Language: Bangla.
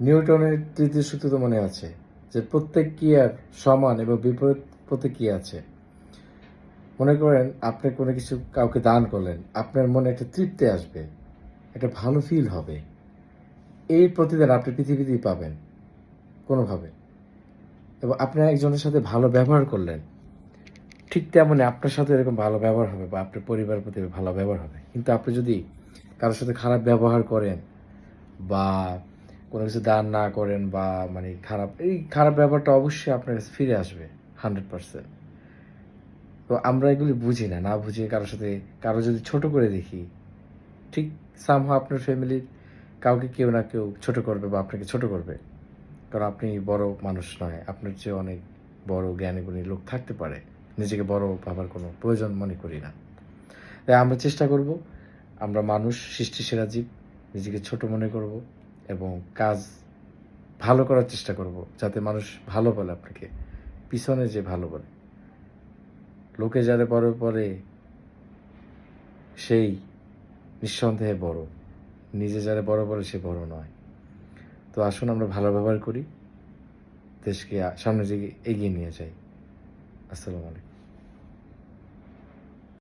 নিউটনের তৃতীয় সূত্র তো মনে আছে যে প্রত্যেক ক্রিয়ার সমান এবং বিপরীত প্রতিক্রিয়া আছে? মনে করেন আপনি কোনো কিছু কাউকে দান করলেন, আপনার মনে একটা তৃপ্তি আসবে, একটা ভালো ফিল হবে। এই প্রতিদান আপনি পৃথিবীতেই পাবেন, কোনোভাবে। এবং আপনি একজনের সাথে ভালো ব্যবহার করলেন, ঠিক তেমনই আপনার সাথে এরকম ভালো ব্যবহার হবে বা আপনার পরিবার প্রতি ভালো ব্যবহার হবে। কিন্তু আপনি যদি কারোর সাথে খারাপ ব্যবহার করেন বা কোনো কিছু দান না করেন বা মানে খারাপ, এই খারাপ ব্যাপারটা অবশ্যই আপনার কাছে ফিরে আসবে হান্ড্রেড পার্সেন্ট তো আমরা এগুলি বুঝি না না বুঝিয়ে কারোর সাথে, কারও যদি ছোট করে দেখি, ঠিক সামহা আপনার ফ্যামিলির কাউকে কেউ না কেউ ছোট করবে বা আপনাকে ছোট করবে। কারণ আপনি বড় মানুষ নয়, আপনার চেয়ে অনেক বড় জ্ঞানী গুণী লোক থাকতে পারে, নিজেকে বড় ভাবার কোনো প্রয়োজন মনে করি না। তাই আমরা চেষ্টা করব, আমরা মানুষ সৃষ্টি সেরা জীব নিজেকে ছোট মনে করব। এবং কাজ ভালো করার চেষ্টা করব, যাতে মানুষ ভালো বলে আপনাকে। পিছনে যে ভালো বলে। লোকে যারা বড় পরে সেই নিঃসন্দেহে বড়। নিজে যারা বড় বলে সে বড় নয়। তো আসুন আমরা ভালো ব্যবহার করি। দেশকে সামনে দিকে এগিয়ে নিয়ে যাই। আসসালামু আলাইকুম।